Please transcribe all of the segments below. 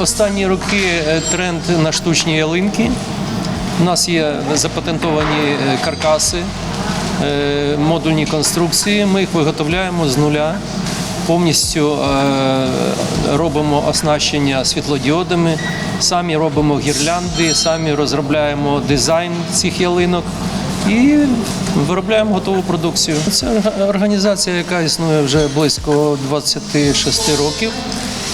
останні роки е, тренд на штучні ялинки. У нас є запатентовані е, каркаси, е, модульні конструкції. Ми їх виготовляємо з нуля. Повністю робимо оснащення світлодіодами, самі робимо гірлянди, самі розробляємо дизайн цих ялинок і виробляємо готову продукцію. Це організація, яка існує вже близько 26 років.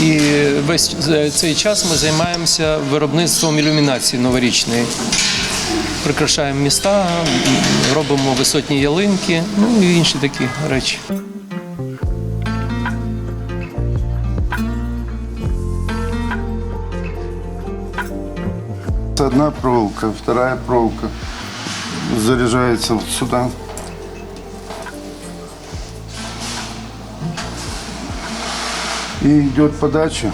І весь цей час ми займаємося виробництвом ілюмінації новорічної. Прикрашаємо міста, робимо висотні ялинки, ну і інші такі речі. Одна проволока, вторая проволока заряжается вот сюда. И идет подача,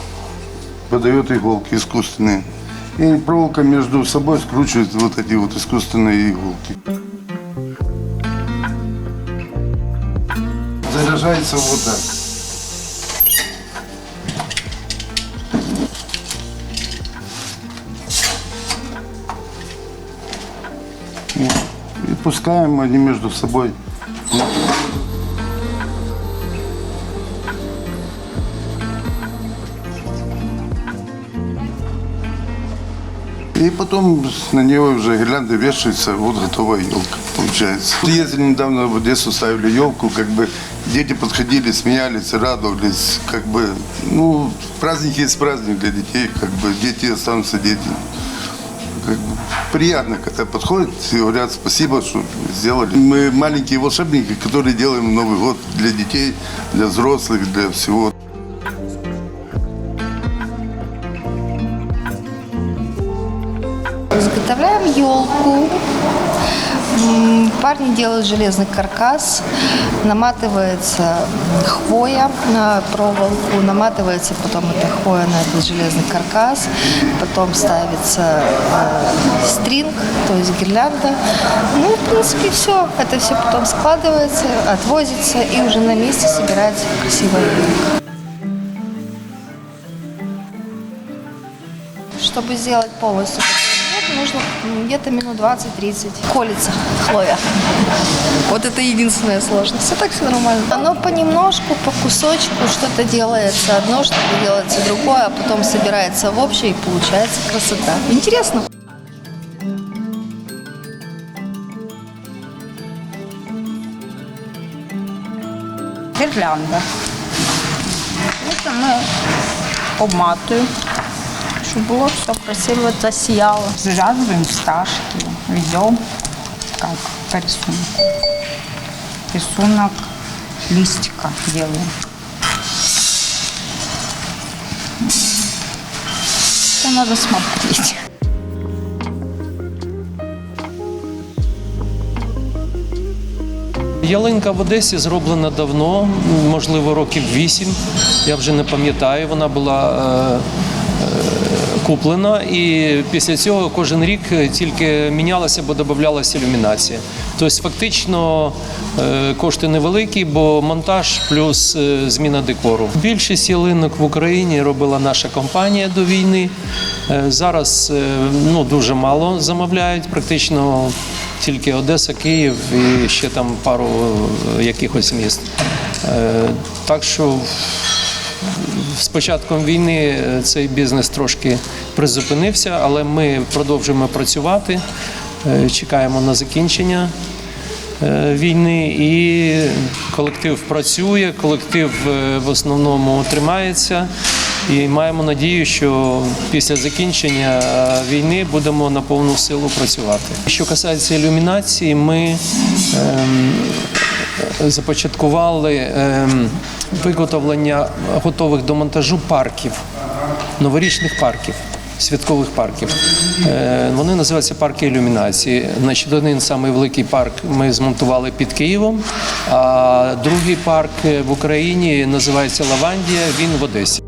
подает иголки искусственные. И проволока между собой скручивает вот эти вот искусственные иголки. Заряжается вот так. И пускаем они между собой. И потом на нее уже гирлянды вешаются, вот готовая елка получается. Ездили недавно в Одессу, ставили елку, как бы дети подходили, смеялись, радовались, как бы, ну, праздник есть праздник для детей, как бы дети останутся дети. Как бы приятно, когда подходят и говорят спасибо, что сделали. Мы маленькие волшебники, которые делаем Новый год для детей, для взрослых, для всего. Изготовляем елку. Парни делают железный каркас, наматывается хвоя на проволоку, наматывается потом эта хвоя на этот железный каркас, потом ставится э, стринг, то есть гирлянда. Ну, в принципе, все. Это все потом складывается, отвозится и уже на месте собирается красивая елка. Чтобы сделать полностью нужно где-то минут 20-30. Колется хлоя. Вот это единственная сложность. А так все нормально. Оно понемножку, по кусочку что-то делается одно, что-то делается другое, а потом собирается в общее и получается красота. Интересно. гірлянда. Це ми обматуємо, щоб було все красиво засіяло. Завязываем стажки, ведем как по рисунку. Рисунок листика делаем. Это надо смотреть. Ялинка в Одесі зроблена давно, можливо, років вісім. Я вже не пам'ятаю. Вона була куплена, і після цього кожен рік тільки мінялася, бо додавалася ілюмінація. Тобто, фактично е, кошти невеликі, бо монтаж плюс е, зміна декору. Більшість ялинок в Україні робила наша компанія до війни. Е, Зараз ну, дуже мало замовляють, практично тільки Одеса, Київ і ще там пару якихось міст. Так що з початком війни е, цей бізнес трошки призупинився, але ми продовжуємо працювати, е, чекаємо на закінчення е, війни, і колектив працює, колектив в основному тримається. І маємо надію, що після закінчення війни будемо на повну силу працювати. Що касається ілюмінації, ми ем, започаткували ем, виготовлення готових до монтажу парків, новорічних парків. Святкових парків. Е, Вони називаються парки ілюмінації. Значить, один самий великий парк ми змонтували під Києвом, а другий парк в Україні називається Лавандія. Він в Одесі.